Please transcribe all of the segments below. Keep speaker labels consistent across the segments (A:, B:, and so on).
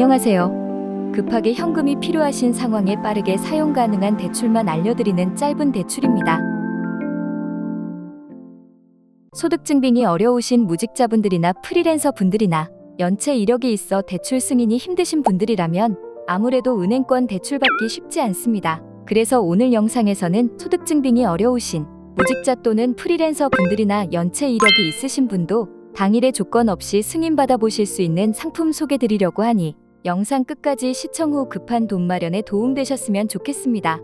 A: 안녕하세요. 급하게 현금이 필요하신 상황에 빠르게 사용 가능한 대출만 알려드리는 짧은 대출입니다. 소득 증빙이 어려우신 무직자분들이나 프리랜서 분들이나 연체 이력이 있어 대출 승인이 힘드신 분들이라면 아무래도 은행권 대출받기 쉽지 않습니다. 그래서 오늘 영상에서는 소득 증빙이 어려우신 무직자 또는 프리랜서 분들이나 연체 이력이 있으신 분도 당일에 조건 없이 승인받아 보실 수 있는 상품 소개 드리려고 하니 영상 끝까지 시청 후 급한 돈 마련에 도움되셨으면 좋겠습니다.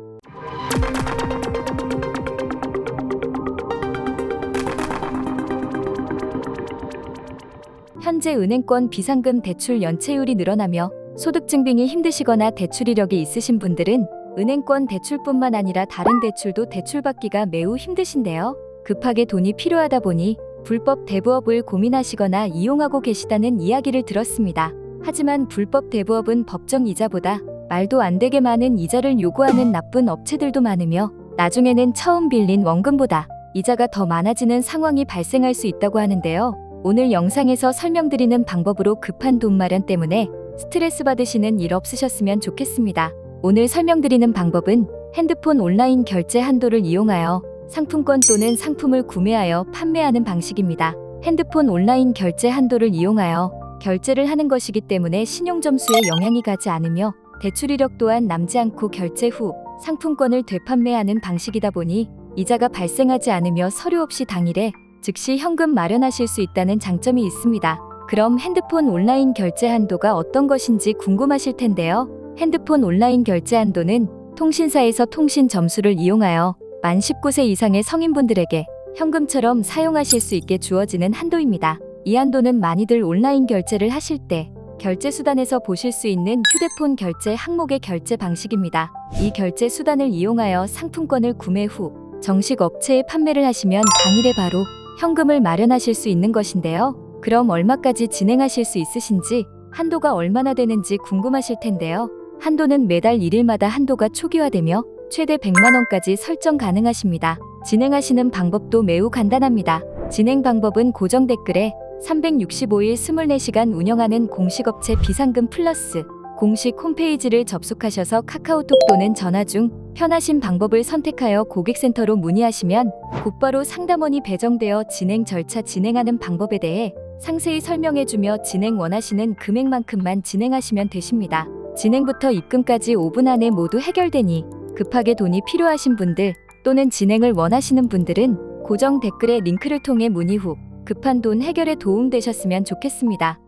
A: 현재 은행권 비상금 대출 연체율이 늘어나며 소득 증빙이 힘드시거나 대출 이력이 있으신 분들은 은행권 대출뿐만 아니라 다른 대출도 대출받기가 매우 힘드신데요. 급하게 돈이 필요하다 보니 불법 대부업을 고민하시거나 이용하고 계시다는 이야기를 들었습니다. 하지만 불법 대부업은 법정 이자보다 말도 안 되게 많은 이자를 요구하는 나쁜 업체들도 많으며 나중에는 처음 빌린 원금보다 이자가 더 많아지는 상황이 발생할 수 있다고 하는데요. 오늘 영상에서 설명드리는 방법으로 급한 돈 마련 때문에 스트레스 받으시는 일 없으셨으면 좋겠습니다. 오늘 설명드리는 방법은 핸드폰 온라인 결제 한도를 이용하여 상품권 또는 상품을 구매하여 판매하는 방식입니다. 핸드폰 온라인 결제 한도를 이용하여 결제를 하는 것이기 때문에 신용 점수에 영향이 가지 않으며 대출 이력 또한 남지 않고 결제 후 상품권을 되판매하는 방식이다 보니 이자가 발생하지 않으며 서류 없이 당일에 즉시 현금 마련하실 수 있다는 장점이 있습니다. 그럼 핸드폰 온라인 결제 한도가 어떤 것인지 궁금하실 텐데요. 핸드폰 온라인 결제 한도는 통신사에서 통신 점수를 이용하여 만 19세 이상의 성인분들에게 현금처럼 사용하실 수 있게 주어지는 한도입니다. 이 한도는 많이들 온라인 결제를 하실 때 결제 수단에서 보실 수 있는 휴대폰 결제 항목의 결제 방식입니다. 이 결제 수단을 이용하여 상품권을 구매 후 정식 업체에 판매를 하시면 당일에 바로 현금을 마련하실 수 있는 것인데요. 그럼 얼마까지 진행하실 수 있으신지 한도가 얼마나 되는지 궁금하실 텐데요. 한도는 매달 1일마다 한도가 초기화되며 최대 100만 원까지 설정 가능하십니다. 진행하시는 방법도 매우 간단합니다. 진행 방법은 고정 댓글에 365일 24시간 운영하는 공식업체 비상금 플러스 공식 홈페이지를 접속하셔서 카카오톡 또는 전화 중 편하신 방법을 선택하여 고객센터로 문의하시면 곧바로 상담원이 배정되어 진행 절차 진행하는 방법에 대해 상세히 설명해주며 진행 원하시는 금액만큼만 진행하시면 되십니다. 진행부터 입금까지 5분 안에 모두 해결되니 급하게 돈이 필요하신 분들 또는 진행을 원하시는 분들은 고정 댓글의 링크를 통해 문의 후 급한 돈 해결에 도움되셨으면 좋겠습니다.